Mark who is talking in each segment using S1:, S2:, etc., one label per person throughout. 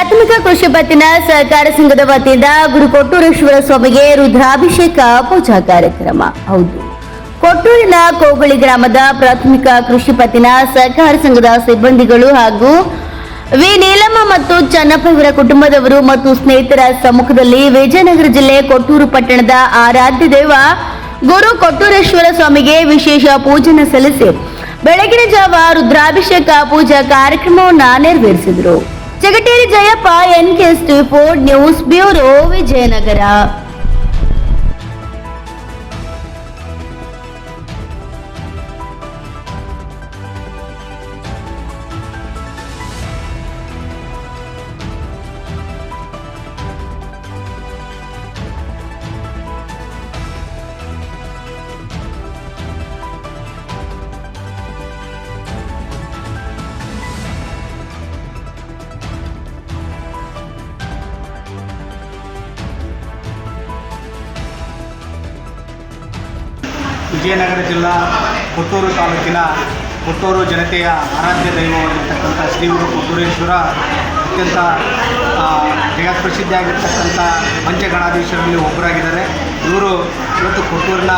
S1: ಪ್ರಾಥಮಿಕ ಕೃಷಿ ಪತ್ತಿನ ಸಹಕಾರ ಸಂಘದ ವತಿಯಿಂದ ಗುರು ಕೊಟ್ಟೂರೇಶ್ವರ ಸ್ವಾಮಿಗೆ ರುದ್ರಾಭಿಷೇಕ ಪೂಜಾ ಕಾರ್ಯಕ್ರಮ. ಹೌದು. ಕೊಟ್ಟೂರಿನ ಕೋಗಳಿ ಗ್ರಾಮದ ಪ್ರಾಥಮಿಕ ಕೃಷಿ ಪತ್ತಿನ ಸಹಕಾರ ಸಂಘದ ಸಿಬ್ಬಂದಿಗಳು ಹಾಗೂ ವಿ. ನೀಲಮ್ಮ ಮತ್ತು ಚನ್ನಪ್ಪ ಇವರ ಕುಟುಂಬದವರು ಮತ್ತು ಸ್ನೇಹಿತರ ಸಮ್ಮುಖದಲ್ಲಿ ವಿಜಯನಗರ ಜಿಲ್ಲೆ ಕೊಟ್ಟೂರು ಪಟ್ಟಣದ ಆರಾಧ್ಯ ದೇವ ಗುರು ಕೊಟ್ಟೂರೇಶ್ವರ ಸ್ವಾಮಿಗೆ ವಿಶೇಷ ಪೂಜನೆ ಸಲ್ಲಿಸಿ ಬೆಳಗಿನ ಜಾವ ರುದ್ರಾಭಿಷೇಕ ಪೂಜಾ ಕಾರ್ಯಕ್ರಮವನ್ನು ನೆರವೇರಿಸಿದರು. Jagateri Jayappa N K four news bureau Vijayanagara
S2: Vijayanagara ಜಿಲ್ಲಾ ಕೊಟ್ಟೂರು ತಾಲೂಕಿನ ಕೊಟ್ಟೂರು ಜನತೆಯ ಆರಾಧ್ಯ ದೈವವಾಗಿರ್ತಕ್ಕಂಥ ಶ್ರೀ ಗುರು ಕೊಟ್ಟೂರೇಶ್ವರ ಅತ್ಯಂತ ಜಗತ್ಪ್ರಸಿದ್ಧಿಯಾಗಿರ್ತಕ್ಕಂಥ ಪಂಚಗಣಾಧೀಶರಲ್ಲಿ ಒಬ್ಬರಾಗಿದ್ದಾರೆ. ಇವರು ಇವತ್ತು ಕೊಟ್ಟೂರಿನ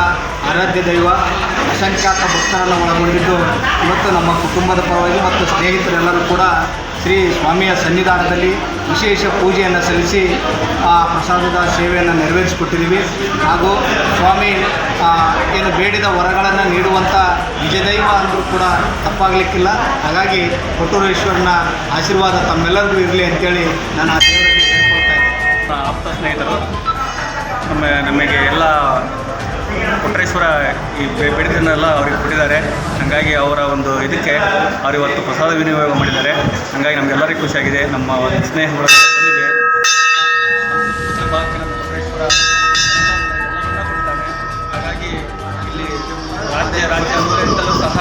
S2: ಆರಾಧ್ಯ ದೈವ, ಅಸಂಖ್ಯಾತ ಭಕ್ತರನ್ನು ಒಳಗೊಂಡಿದ್ದು ಇವತ್ತು ನಮ್ಮ ಕುಟುಂಬದ ಪರವಾಗಿ ಮತ್ತು ಸ್ನೇಹಿತರೆಲ್ಲರೂ ಕೂಡ ಶ್ರೀ ಸ್ವಾಮಿಯ ಸನ್ನಿಧಾನದಲ್ಲಿ ವಿಶೇಷ ಪೂಜೆಯನ್ನು ಸಲ್ಲಿಸಿ ಆ ಪ್ರಸಾದದ ಸೇವೆಯನ್ನು ನೆರವೇರಿಸಿಕೊಟ್ಟಿದ್ದೀವಿ. ಹಾಗೂ ಸ್ವಾಮಿ ಏನು ಬೇಡಿದ ವರಗಳನ್ನು ನೀಡುವಂಥ ನಿಜದೈವ ಅಂದರೂ ಕೂಡ ತಪ್ಪಾಗಲಿಕ್ಕಿಲ್ಲ. ಹಾಗಾಗಿ ಕೊಟ್ಟೂರೇಶ್ವರನ ಆಶೀರ್ವಾದ ತಮ್ಮೆಲ್ಲರಿಗೂ ಇರಲಿ ಅಂತೇಳಿ ನಾನು ಆ ದೇವರಲ್ಲಿ
S3: ಆಪ್ತ ಸ್ನೇಹಿತರು, ನಮ್ಮ, ನಮಗೆ ಎಲ್ಲ ಈ ಬೇಡಿದ್ದನ್ನೆಲ್ಲ ಅವ್ರಿಗೆ ಕೊಟ್ಟಿದ್ದಾರೆ. ಹಾಗಾಗಿ ಅವರ ಒಂದು ಇದಕ್ಕೆ ಅವ್ರು ಇವತ್ತು ಪ್ರಸಾದ ವಿನಿಯೋಗ ಮಾಡಿದ್ದಾರೆ. ಹಾಗಾಗಿ ನಮಗೆಲ್ಲರಿಗೂ ಖುಷಿಯಾಗಿದೆ. ನಮ್ಮ ಒಂದು ಸ್ನೇಹ ಬಳಗ ಬಂದಿದೆ ಹಾಗಾಗಿ ಇಲ್ಲಿ ರಾಜ್ಯ ರಾಜ್ಯ ಸಹ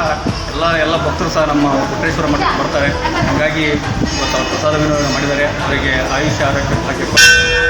S3: ಎಲ್ಲ ಎಲ್ಲ ಭಕ್ತರು ಸಹ ನಮ್ಮ ಕೊಟ್ರೇಶ್ವರ ಮಠಕ್ಕೆ ಬರ್ತಾರೆ. ಹಾಗಾಗಿ ಇವತ್ತು ಅವರು ಪ್ರಸಾದ ವಿನಿಯೋಗ ಮಾಡಿದ್ದಾರೆ. ಅವರಿಗೆ ಆಯುಷ್ಯ, ಆರೋಗ್ಯ